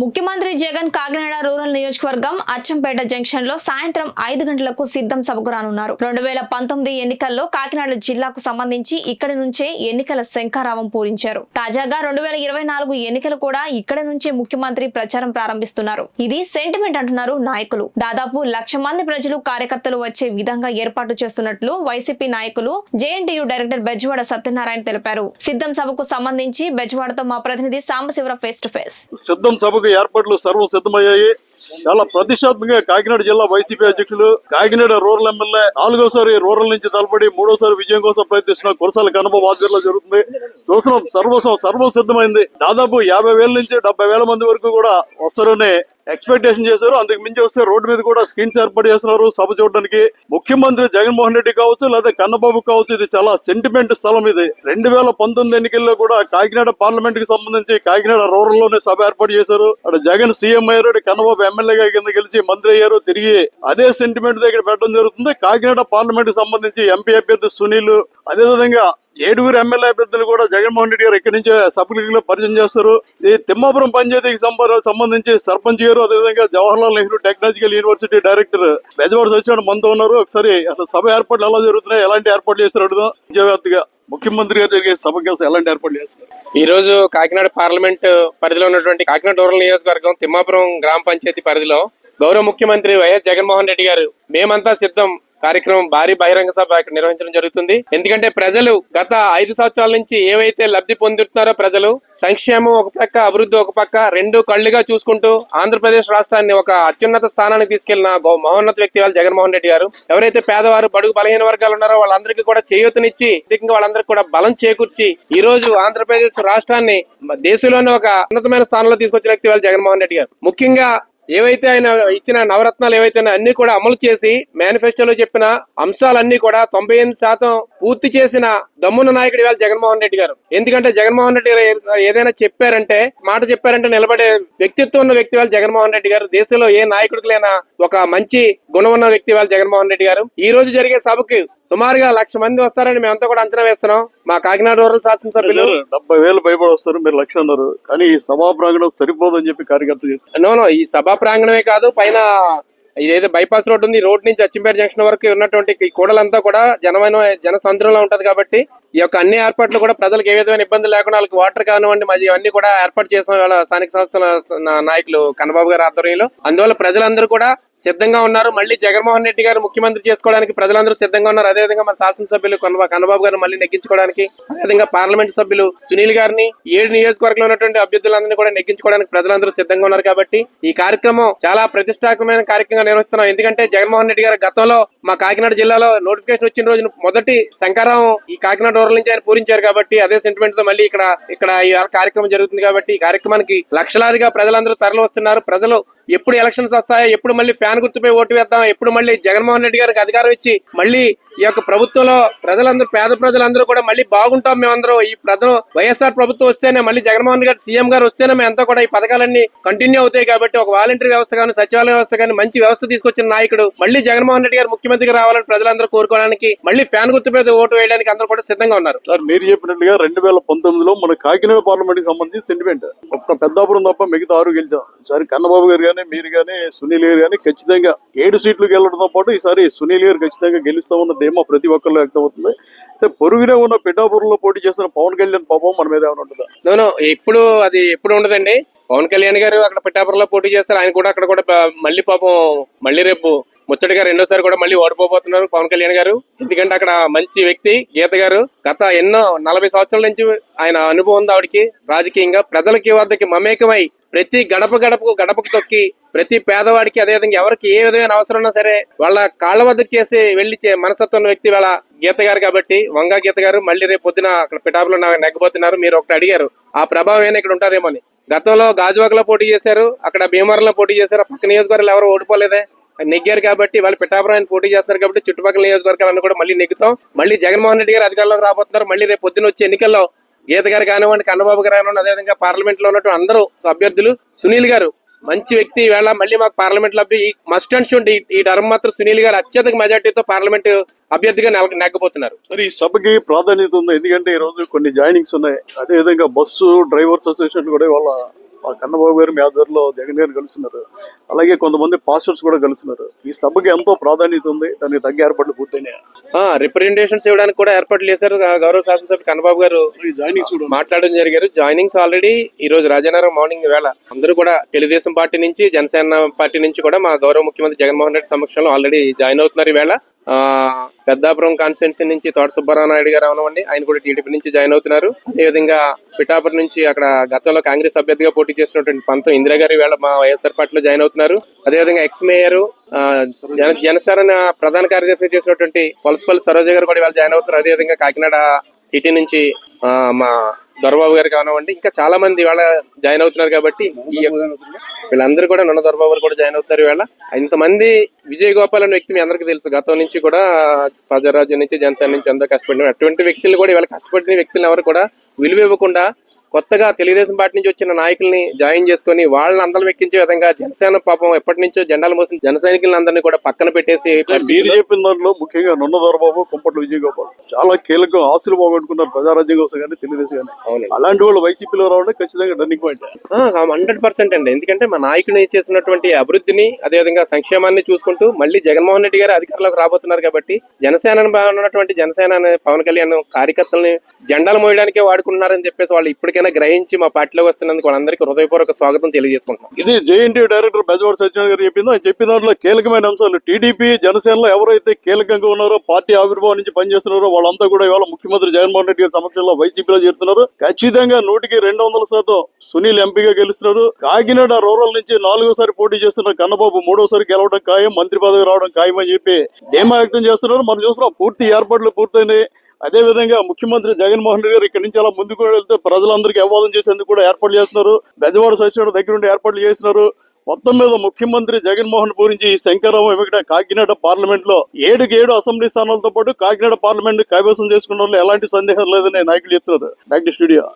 ముఖ్యమంత్రి జగన్ కాకినాడ రూరల్ నియోజకవర్గం అచ్చంపేట జంక్షన్లో సాయంత్రం ఐదు గంటలకు సిద్ధం సభకు రానున్నారు. రెండు వేల పంతొమ్మిది ఎన్నికల్లో కాకినాడ జిల్లాకు సంబంధించి ఇక్కడి నుంచే ఎన్నికల శంఖారావం పూరించారు. తాజాగా రెండు వేల ఇరవై నాలుగు ఎన్నికలు కూడా ఇక్కడి నుంచే ముఖ్యమంత్రి ప్రచారం ప్రారంభిస్తున్నారు. ఇది సెంటిమెంట్ అంటున్నారు నాయకులు. దాదాపు లక్ష మంది ప్రజలు కార్యకర్తలు వచ్చే విధంగా ఏర్పాటు చేస్తున్నట్లు వైసీపీ నాయకులు జేఎన్టీయూ డైరెక్టర్ బెజవాడ సత్యనారాయణ తెలిపారు. సిద్ధం సభకు సంబంధించి బెజవాడతో మా ప్రతినిధి సాంబశివరావు ఫేస్ టు ఫేస్ సిద్ధం సభకు ఏర్పాట్లు సర్వం సిద్ధమయ్యాయి చాలా ప్రతిష్టాత్మకంగా కాకినాడ జిల్లా వైసీపీ అధ్యక్షులు కాకినాడ రూరల్ ఎమ్మెల్యే నాలుగోసారి రూరల్ నుంచి తలపడి మూడోసారి విజయం కోసం ప్రయత్నిస్తున్న కురసాల కనబ ఆధ్వర్యంలో జరుగుతుంది. చూస్తున్నాం సర్వసం సర్వం సిద్ధమైంది దాదాపు యాభై వేల నుంచి డెబ్బై వేల మంది వరకు కూడా వస్తారని ఎక్స్పెక్టేషన్ చేశారు. అందుకు మించి వస్తే రోడ్డు మీద కూడా స్క్రీన్స్ ఏర్పాటు చేస్తున్నారు. సభ చూడడానికి ముఖ్యమంత్రి జగన్మోహన్ రెడ్డి కావచ్చు లేదా కన్నబాబు కావచ్చు ఇది చాలా సెంటిమెంట్ స్థలం ఇది. రెండు వేల పంతొమ్మిది ఎన్నికల్లో కూడా కాకినాడ పార్లమెంట్కి సంబంధించి కాకినాడ రూరల్లోనే సభ ఏర్పాటు చేశారు. అక్కడ జగన్ సీఎం అయ్యారు కన్నబాబు ఎమ్మెల్యేగా కింద గెలిచి మంత్రి అయ్యారు. తిరిగి అదే సెంటిమెంట్ దగ్గర పెట్టడం జరుగుతుంది. కాకినాడ పార్లమెంట్కి సంబంధించి ఎంపీ అభ్యర్థి సునీల్ అదేవిధంగా ఏడుగురు ఎమ్మెల్యే అభ్యర్థులు కూడా జగన్మోహన్ రెడ్డి గారు ఇక్కడి నుంచే సభ్యులకు పరిచయం చేస్తారు. ఈ తిమ్మాపురం పంచాయతీకి సంబంధించి సర్పంచ్ గారు అదేవిధంగా Jawaharlal Nehru technological university director Bezawada సచివాడు మనతో ఉన్నారు. ఒకసారి అసలు సభ ఏర్పాట్లు ఎలా జరుగుతున్నాయి? ఎలాంటి ఏర్పాట్లు చేస్తారు? అడుగుదాం. విజయవ్యాప్తిగా ముఖ్యమంత్రి గారు జరిగే సభ కోసం ఎలాంటి ఏర్పాట్లు చేస్తారు? ఈ రోజు కాకినాడ పార్లమెంట్ పరిధిలో ఉన్నటువంటి కాకినాడ రూరల్ నియోజకవర్గం తిమ్మాపురం గ్రామ పంచాయతీ పరిధిలో గౌరవ ముఖ్యమంత్రి వైఎస్ జగన్మోహన్ రెడ్డి గారు మేమంతా సిద్ధం. కార్యక్రమం భారీ బహిరంగ సభ ఇక్కడ నిర్వహించడం జరుగుతుంది. ఎందుకంటే ప్రజలు గత ఐదు సంవత్సరాల నుంచి ఏవైతే లబ్ధి పొందుతున్నారో ప్రజలు సంక్షేమం ఒక పక్క అభివృద్ధి ఒక పక్క రెండు కళ్ళుగా చూసుకుంటూ ఆంధ్రప్రదేశ్ రాష్ట్రాన్ని ఒక అత్యున్నత స్థానానికి తీసుకెళ్ళిన మహోన్నత వ్యక్తి వాళ్ళు జగన్మోహన్ రెడ్డి గారు. ఎవరైతే పేదవారు బడుగు బలహీన వర్గాలు ఉన్నారో వాళ్ళందరికీ కూడా చేయూతనిచ్చి అధికంగా వాళ్ళందరికీ కూడా బలం చేకూర్చి ఈ రోజు ఆంధ్రప్రదేశ్ రాష్ట్రాన్ని దేశంలోనే ఒక ఉన్నతమైన స్థానంలో తీసుకొచ్చిన వ్యక్తి వాళ్ళు జగన్మోహన్ రెడ్డి గారు. ముఖ్యంగా ఏవైతే ఆయన ఇచ్చిన నవరత్నాలు ఏవైతే అన్ని కూడా అమలు చేసి మేనిఫెస్టోలో చెప్పిన అంశాలన్నీ కూడా తొంభై ఎనిమిది శాతం పూర్తి చేసిన దమ్మున్న నాయకుడు ఇవాళ జగన్మోహన్ రెడ్డి గారు. ఎందుకంటే జగన్మోహన్ రెడ్డి గారు ఏదైనా చెప్పారంటే మాట చెప్పారంటే నిలబడే వ్యక్తిత్వం ఉన్న వ్యక్తి వాళ్ళు జగన్మోహన్ రెడ్డి గారు. దేశంలో ఏ నాయకుడికి లేన ఒక మంచి గుణం ఉన్న వ్యక్తి వాళ్ళు జగన్మోహన్ రెడ్డి గారు. ఈ రోజు జరిగే సభకు సుమారుగా లక్ష మంది వస్తారని మేమంతా కూడా అంచనా వేస్తున్నాం. మా కాకినాడ రూరల్ శాసనసభ్యులు డెబ్బై వేలు భయపడి వస్తారు మీరు లక్ష అన్నారు. కానీ ఈ సభా ప్రాంగణం సరిపోదని చెప్పి కార్యకర్తలు చెప్తారు నో నో ఈ సభా ప్రాంగణమే కాదు పైన ఇదేదో బైపాస్ రోడ్ ఉంది రోడ్ నుంచి అచ్చింపేట జంక్షన్ వరకు ఉన్నటువంటి ఈ కూడలంతా కూడా జనమైన జన సంద్రంలో ఉంటది కాబట్టి ఈ యొక్క అన్ని ఏర్పాట్లు కూడా ప్రజలకు ఏ విధమైన ఇబ్బంది లేకుండా వాళ్ళకి వాటర్ కానివ్వండి మరి ఇవన్నీ కూడా ఏర్పాటు చేసిన వాళ్ళ స్థానిక సంస్థల నాయకులు కన్నబాబు గారి ఆధ్వర్యంలో. అందువల్ల ప్రజలందరూ కూడా సిద్ధంగా ఉన్నారు. మళ్ళీ జగన్మోహన్ రెడ్డి గారు ముఖ్యమంత్రి చేసుకోవడానికి ప్రజలందరూ సిద్ధంగా ఉన్నారు. అదేవిధంగా మన శాసనసభ్యులు కన్నబాబు గారిని మళ్ళీ నెగ్గించుకోవడానికి అదేవిధంగా పార్లమెంట్ సభ్యులు సునీల్ గారిని ఏడు నియోజకవర్గంలో ఉన్నటువంటి అభ్యర్థులందరినీ కూడా నెగ్గించుకోవడానికి ప్రజలందరూ సిద్ధంగా ఉన్నారు కాబట్టి ఈ కార్యక్రమం చాలా ప్రతిష్టాత్మకమైన కార్యక్రమంగా నిర్వహిస్తున్నాం. ఎందుకంటే జగన్మోహన్ రెడ్డి గారు గతంలో మా కాకినాడ జిల్లాలో నోటిఫికేషన్ వచ్చిన రోజు మొదటి శంకరం ఈ కాకినాడ రూరల్ నుంచి ఆయన పూరించారు కాబట్టి అదే సెంటిమెంట్తో మళ్ళీ ఇక్కడ ఇక్కడ ఈ కార్యక్రమం జరుగుతుంది కాబట్టి ఈ కార్యక్రమానికి లక్షలాదిగా ప్రజలందరూ తరలి వస్తున్నారు. ప్రజలు ఎప్పుడు ఎలక్షన్స్ వస్తాయో ఎప్పుడు మళ్ళీ ఫ్యాన్ గుర్తుపై ఓటు వేద్దాం ఎప్పుడు మళ్ళీ జగన్మోహన్ రెడ్డి గారికి అధికారం ఇచ్చి మళ్ళీ ఈ యొక్క ప్రభుత్వంలో ప్రజలందరూ పేద ప్రజలందరూ కూడా మళ్ళీ బాగుంటాం మేమందరూ. ఈ ప్రజలు వైఎస్ఆర్ ప్రభుత్వం వస్తేనే మళ్ళీ జగన్మోహన్ గారు సీఎం గారు వస్తేనే మేమంతా కూడా ఈ పథకాలన్నీ కంటిన్యూ అవుతాయి కాబట్టి ఒక వాలంటీర్ వ్యవస్థ కానీ సచివాలయ వ్యవస్థ కానీ మంచి వ్యవస్థ తీసుకొచ్చిన నాయకుడు మళ్ళీ జగన్మోహన్ రెడ్డి గారు ముఖ్యమంత్రిగా రావాలని ప్రజలందరూ కోరుకోవడానికి మళ్ళీ ఫ్యాన్ గుర్తు మీద ఓటు వేయడానికి అందరూ కూడా సిద్ధంగా ఉన్నారు. సార్ మీరు చెప్పినట్టుగా రెండు వేల పంతొమ్మిదిలో మన కాకినాడ పార్లమెంట్కి సంబంధించి సెంటిమెంట్ ఒక్క పెద్దాపురం తప్ప మిగతా ఆరు గెలిచాం. సార్ కన్నబాబు గారు కానీ మీరు కానీ సునీల్ గారు కానీ ఖచ్చితంగా ఏడు సీట్లు గెలవడంతో పాటు ఈసారి సునీల్ గారు ఖచ్చితంగా గెలుస్తామన్న ధీమా ప్రతి ఒక్కరిలో వ్యక్తమవుతుంది. అయితే పొరుగునే ఉన్న పిఠాపురంలో పోటీ చేసిన పవన్ కళ్యాణ్ పాపం మన మీద ఏమైనా ఉంటుందా? ఎప్పుడు అది ఎప్పుడు ఉండదండి. పవన్ కళ్యాణ్ గారు అక్కడ పిఠాపురంలో పోటీ చేస్తారు. ఆయన కూడా అక్కడ కూడా మళ్ళీ పాపం మళ్ళీ రేపు ముచ్చటి గారు రెండోసారి కూడా మళ్ళీ ఓడిపోబోతున్నారు పవన్ కళ్యాణ్ గారు. ఎందుకంటే అక్కడ మంచి వ్యక్తి గీత గారు. గత ఎన్నో నలభై సంవత్సరాల నుంచి ఆయన అనుభవం ఉంది ఆవిడకి. రాజకీయంగా ప్రజలకి వద్దకి మమేకమై ప్రతి గడప గడపకు గడపకు తొక్కి ప్రతి పేదవాడికి అదేవిధంగా ఎవరికి ఏ విధమైన అవసరం ఉన్నా సరే వాళ్ళ కాళ్ళ వద్దకు చేసి వెళ్ళి మనసత్వం వ్యక్తి వాళ్ళ గీత గారు కాబట్టి వంగా గీత గారు మళ్ళీ రేపు పొద్దున అక్కడ పిఠాపులో నెగ్గబోతున్నారు. మీరు ఒకటి అడిగారు ఆ ప్రభావం ఏమైనా ఇక్కడ ఉంటుందేమో అని. గతంలో గాజువాకలో పోటీ చేశారు అక్కడ భీమవరంలో పోటీ చేశారు పక్క నియోజకవర్గాలు ఎవరు ఓడిపోలేదే. నెగ్గారు కాబట్టి వాళ్ళు పిఠాపురం ఆయన పోటీ చేస్తారు కాబట్టి చుట్టుపక్కల నియోజకవర్గాలను కూడా మళ్ళీ నెగ్గుతాం. మళ్ళీ జగన్మోహన్ రెడ్డి గారు అధికారంలోకి రాబోతున్నారు. మళ్ళీ రేపు పొద్దున వచ్చే ఎన్నికల్లో గీత గారు కానివ్వండి కన్నబాబు గారు కానివ్వండి అదేవిధంగా పార్లమెంట్లో ఉన్నటువంటి అందరూ అభ్యర్థులు సునీల్ గారు మంచి వ్యక్తి. ఈవేళ మళ్ళీ మాకు పార్లమెంట్లో అభ్య- ఈ మస్ట్ అండ్ షుడ్ ఈ- టర్మ్ మాత్రం సునీల్ గారు అత్యధిక మెజార్టీతో పార్లమెంట్ అభ్యర్థిగా నెగ్గబోతున్నారు. సరే ఈ సభకి ప్రాధాన్యత ఉంది? ఎందుకంటే ఈ రోజు కొన్ని జాయినింగ్స్ ఉన్నాయి. అదే విధంగా బస్సు డ్రైవర్స్ అసోసియేషన్ కూడా వాళ్ళ ఆ కన్నబాబు గారు మీ ఆధ్వర్యంలో జగన్ గారు కలుస్తున్నారు అలాగే కొంతమంది పాస్టర్స్ కూడా కలుస్తున్నారు ఈ సభకి ఎంతో ప్రాధాన్యత ఉంది. దానికి తగ్గ ఏర్పాట్లు పూర్తయినాయి? రిప్రజెంటేషన్స్ ఇవ్వడానికి కూడా ఏర్పాట్లు చేశారు. గౌరవ శాసనసభ్యులు కన్నబాబు గారు జాయినింగ్స్ కూడా మాట్లాడడం జరిగారు. జాయినింగ్స్ ఆల్రెడీ ఈ రోజు రాజానగరం మార్నింగ్ వేళ అందరూ కూడా తెలుగుదేశం పార్టీ నుంచి జనసేన పార్టీ నుంచి కూడా మా గౌరవ ముఖ్యమంత్రి జగన్మోహన్ రెడ్డి సమక్షంలో ఆల్రెడీ జాయిన్ అవుతున్నారు ఈవేళ ఆ, పెద్దాపురం కాన్స్టిట్యున్సీ నుంచి తోట సుబ్బారావు గారు అవనివ్వండి. ఆయన కూడా టీడీపీ నుంచి జాయిన్ అవుతున్నారు. అదేవిధంగా పిఠాపురం నుంచి అక్కడ గతంలో కాంగ్రెస్ అభ్యర్థిగా పోటీ చేసినటువంటి పంతం ఇందిరా గారు ఈవేళ మా వైఎస్ఆర్ పార్టీలో జాయిన్ అవుతున్నారు. అదేవిధంగా ఎక్స్ మేయర్ జన జనసేన ప్రధాన కార్యదర్శి చేసినటువంటి పొలసపల్లి సరోజ గారు కూడా ఇవాళ జాయిన్ అవుతున్నారు. అదేవిధంగా కాకినాడ సిటీ నుంచి ఆ, మా దొరబాబు గారు కానివ్వండి ఇంకా చాలా మంది ఇవాళ జాయిన్ అవుతున్నారు కాబట్టి ఈ వీళ్ళందరూ కూడా నన్న దొరబాబు గారు కూడా జాయిన్ అవుతున్నారు ఇవాళ. ఇంతమంది విజయ్ గోపాల్ అనే వ్యక్తి మీ అందరికీ తెలుసు. గతం నుంచి కూడా ప్రజారాజ్యం నుంచి జనసేన నుంచి అందరూ కష్టపడిన అటువంటి వ్యక్తులు కూడా ఇవాళ కష్టపడిన వ్యక్తులు ఎవరు కూడా విలువ ఇవ్వకుండా కొత్తగా తెలుగుదేశం పార్టీ నుంచి వచ్చిన నాయకుల్ని జాయిన్ చేసుకొని వాళ్ళని అందరం ఎక్కించే విధంగా జనసేన పాపం ఎప్పటి నుంచో జెండాలు మోసిన జన సైనికులను అందరినీ కూడా పక్కన పెట్టేసి మీరు చెప్పిన దాంట్లో ముఖ్యంగా నున్న దొరబాబు కుంపట్ల విజయ్ గోపాల్ చాలా కీలకం ఆస్తులు పోగొట్టుకున్నారు ప్రజారాజ్యం కోసం కానీ తెలుగుదేశం కానీ. అలాంటి వాళ్ళు వైసీపీలో రావడం ఖచ్చితంగా టర్నింగ్ పాయింట్ హండ్రెడ్ పర్సెంట్ అండి. ఎందుకంటే మా నాయకుని చేసినటువంటి అభివృద్ధిని అదేవిధంగా సంక్షేమాన్ని చూసుకుంటూ మళ్ళీ జగన్మోహన్ రెడ్డి గారు అధికారంలోకి రాబోతున్నారు కాబట్టి జనసేన ఉన్నటువంటి జనసేన పవన్ కళ్యాణ్ కార్యకర్తల్ని జెండాలు మోయడానికే వాడుకుంటున్నారని చెప్పేసి వాళ్ళు ఇప్పటికైనా గ్రహించి మా పార్టీలోకి వస్తున్నందుకు వాళ్ళందరికీ హృదయపూర్వక స్వాగతం తెలియజేసుకుంటున్నాం. ఇది జేఎన్టీ డైరెక్టర్ బెజవాడ సత్యనారాయణ గారు చెప్పిందో. ఆయన చెప్పిన దాంట్లో కీలకమైన అంశాలు. టీడీపీ జనసేనలో ఎవరైతే కీలకంగా ఉన్నారో పార్టీ ఆవిర్భావం నుంచి పనిచేస్తున్నారో వాళ్ళంతా కూడా ఇవాళ ముఖ్యమంత్రి జగన్మోహన్ రెడ్డి గారి సమక్షంలో వైసీపీలో చేరుతున్నారు. ఖచ్చితంగా నూటికి రెండు వందల శాతం సునీల్ ఎంపీగా గెలుస్తున్నారు కాకినాడ రూరల్ నుంచి నాలుగోసారి పోటీ చేస్తున్న కన్నబాబు మూడోసారి గెలవడం ఖాయం మంత్రి పదవి రావడం ఖాయం అని చెప్పి ధీమా వ్యక్తం చేస్తున్నారు. మనం చూస్తున్నాం పూర్తి ఏర్పాట్లు పూర్తయినాయి. అదే విధంగా ముఖ్యమంత్రి జగన్మోహన్ రెడ్డి గారు ఇక్కడి నుంచి అలా ముందుకు వెళ్తే ప్రజలందరికీ అవాదం చేసేందుకు కూడా ఏర్పాట్లు చేస్తున్నారు. బెజవాడ సచివాలయం దగ్గర ఉండి ఏర్పాట్లు చేస్తున్నారు. మొత్తం మీద ముఖ్యమంత్రి జగన్మోహన్ గురించి ఈ శంకరరావు ఇక్కడ కాకినాడ పార్లమెంట్లో ఏడుకి ఏడు అసెంబ్లీ స్థానాలతో పాటు కాకినాడ పార్లమెంట్ కైవసం చేసుకున్న వాళ్ళు ఎలాంటి సందేహం లేదని నాయకులు చెప్తున్నారు. Back to studio.